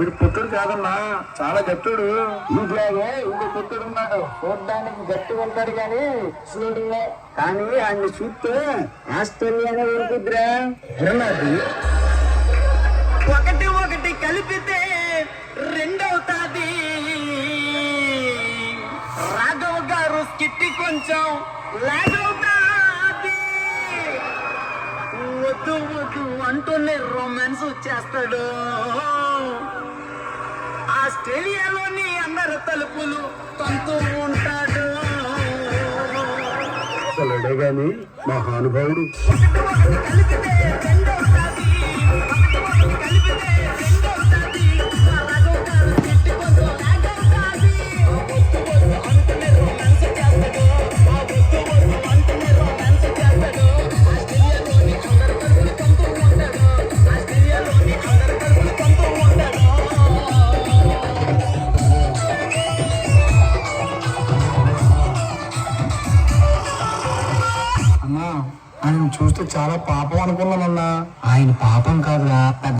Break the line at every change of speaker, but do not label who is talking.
వీడు పుత్రుడు కాదన్నా చాలా గట్టుడు.
ఇంట్లాగే ఇంకో పుత్రుడు ఉన్నాడు. చూడడానికి గట్టిగా ఉంటాడు కానీ చూడులే కానీ ఆయన్ని చూస్తే ఆస్ట్రేలియానే ఉరుకుద్రా
ఏమన్నది
ఒకటి ఒకటి కలిపితే రెండవుతాది. రాఘవ్ గారు స్కిట్టి కొంచెం లాగవుతాది. వద్దు వద్దు అంటూనే రొమాన్స్ చేస్తాడు ఆస్ట్రేలియాలోని అందరు తలుపులు తంతూ ఉంటాడు.
గాని మహానుభావుడు.
ఒకటి
ఆయన చూస్తే చాలా పాపం అనుకున్నానన్నా.
ఆయన పాపం కాదురా పెద్ద